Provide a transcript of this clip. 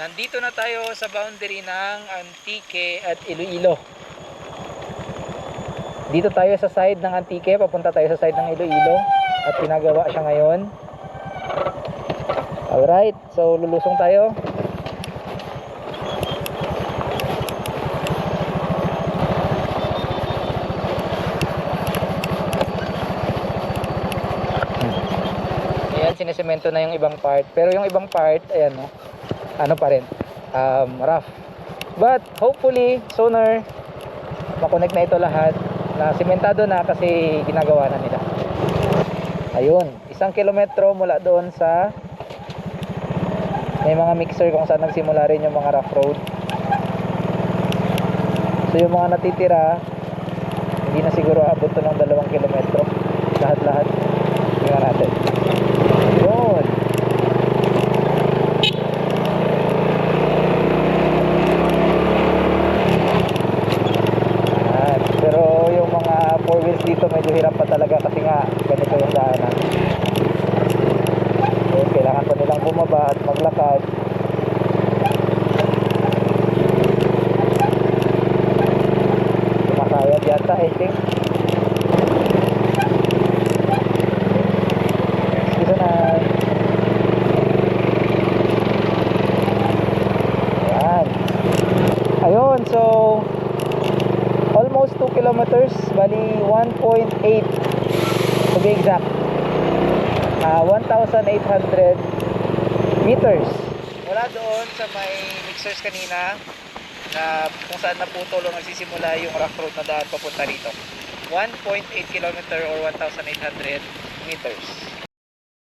Nandito na tayo sa boundary ng Antique at Iloilo. Dito tayo sa side ng Antique, papunta tayo sa side ng Iloilo at pinagawa siya ngayon. Alright, so lulusong tayo. Ayan, sinisemento na yung ibang part. Pero yung ibang part, ayan no, ano pa rin, um, rough. But hopefully, sooner, makonect na ito lahat na simentado na kasi ginagawa na nila. Ayun, isang kilometro mula doon sa may mga mixer kung saan nagsimula rin yung mga rough road. So yung mga natitira, hindi na siguro abot to ng dalawang kilometro. Lahat-lahat. Tingnan natin. Yun. Ayan. Pero yung mga wheels dito medyo hirap pa talaga kasi nga ganito yung daanan. So, kailangan pa nilang bumaba at maglakad. Sumasayad yata I think. Dito na. Ayan. Ayun, so almost 2 kilometers, bali 1.8 to be exact. Ah, 1,800 meters. Mula doon sa may mixers kanina na kung saan naputol o nagsisimula yung rough road na daan papunta rito. 1.8 kilometer or 1,800 meters.